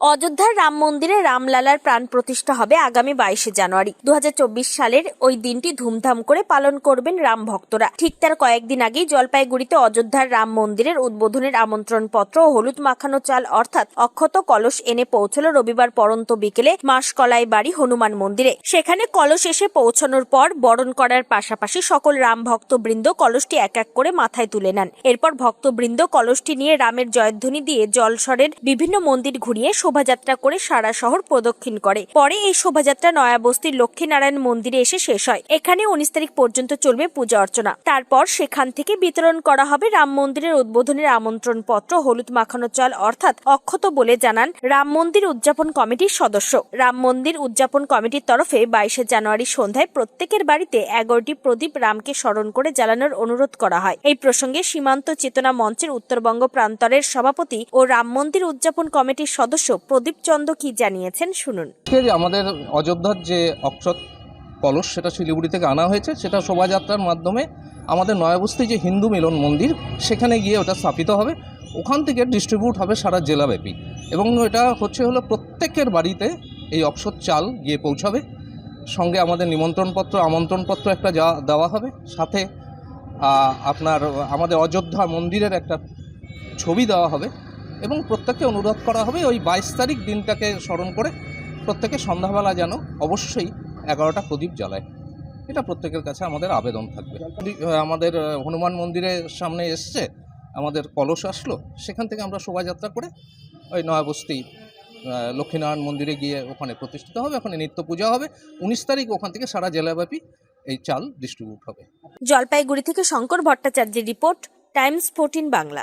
অযোধ্যার রাম মন্দিরে রামলালার প্রাণ প্রতিষ্ঠা হবে আগামী বাইশে জানুয়ারি। দু হাজার চব্বিশ সালের ওই দিনটি ধুমধাম করে পালন করবেন রাম ভক্তরা। ঠিক তার কয়েকদিন আগেই জলপাইগুড়িতে অযোধ্যার রাম মন্দিরের উদ্বোধনের আমন্ত্রণ পত্র ও হলুদ মাখানো চাল অর্থাৎ অক্ষত কলস এনে পৌঁছল রবিবার পরন্ত বিকেলে মাসকলাই বাড়ি হনুমান মন্দিরে। সেখানে কলস এসে পৌঁছানোর পর বরণ করার পাশাপাশি সকল রাম ভক্তবৃন্দ কলসটি এক এক করে মাথায় তুলে নেন। এরপর ভক্তবৃন্দ কলসটি নিয়ে রামের জয়ধ্বনি দিয়ে জলসরের বিভিন্ন মন্দির ঘুরিয়ে শোভাযাত্রা করে সারা শহর প্রদক্ষিণ করে। পরে এই শোভাযাত্রা নয়াবস্তির লক্ষ্মীনারায়ণ মন্দিরে এসে শেষ হয়। এখানে উনিশ তারিখ পর্যন্ত চলবে পূজা অর্চনা। তারপর সেখান থেকে বিতরণ করা হবে রাম মন্দিরের উদ্বোধনের আমন্ত্রণ পত্র হলুদ মাখানো চাল, অর্থাৎ অক্ষত বলে জানান রাম মন্দির উদযাপন কমিটির সদস্য। রাম মন্দির উদযাপন কমিটির তরফে বাইশে জানুয়ারি সন্ধ্যায় প্রত্যেকের বাড়িতে এগারোটি প্রদীপ রামকে স্মরণ করে জ্বালানোর অনুরোধ করা হয়। এই প্রসঙ্গে সীমান্ত চেতনা মঞ্চের উত্তরবঙ্গ প্রান্তরের সভাপতি ও রাম মন্দির উদযাপন কমিটির সদস্য প্রদীপ চন্দ কি জানিয়েছেন শুনুন। আমাদের অযোধ্যার যে অক্ষত কলস, সেটা শিলিগুড়ি থেকে আনা হয়েছে। সেটা শোভাযাত্রার মাধ্যমে আমাদের নয়াবস্তি যে হিন্দু মিলন মন্দির, সেখানে গিয়ে ওটা স্থাপিত হবে। ওখান থেকে ডিস্ট্রিবিউট হবে সারা জেলাব্যাপী। এবং এটা হচ্ছে হলো প্রত্যেকের বাড়িতে এই অক্ষত চাল গিয়ে পৌঁছাবে। সঙ্গে আমাদের নিমন্ত্রণপত্র, আমন্ত্রণপত্র একটা যা দেওয়া হবে। সাথে আপনার আমাদের অযোধ্যা মন্দিরের একটা ছবি দেওয়া হবে। এবং প্রত্যেককে অনুরোধ করা হবে ওই বাইশ তারিখ দিনটাকে স্মরণ করে প্রত্যেকে সন্ধ্যাবেলা যেন অবশ্যই এগারোটা প্রদীপ জ্বালায়। এটা প্রত্যেকের কাছে আমাদের আবেদন থাকবে। আমাদের হনুমান মন্দিরের সামনে এসছে, আমাদের কলস আসলো, সেখান থেকে আমরা শোভাযাত্রা করে ওই নয়াবস্তি লক্ষ্মীনারায়ণ মন্দিরে গিয়ে ওখানে প্রতিষ্ঠিত হবে, ওখানে নিত্য পূজা হবে। উনিশ তারিখ ওখান থেকে সারা জেলাব্যাপী এই চাল ডিস্ট্রিবিউট হবে। জলপাইগুড়ি থেকে শঙ্কর ভট্টাচার্যের রিপোর্ট, টাইমস ফোরটিন বাংলা।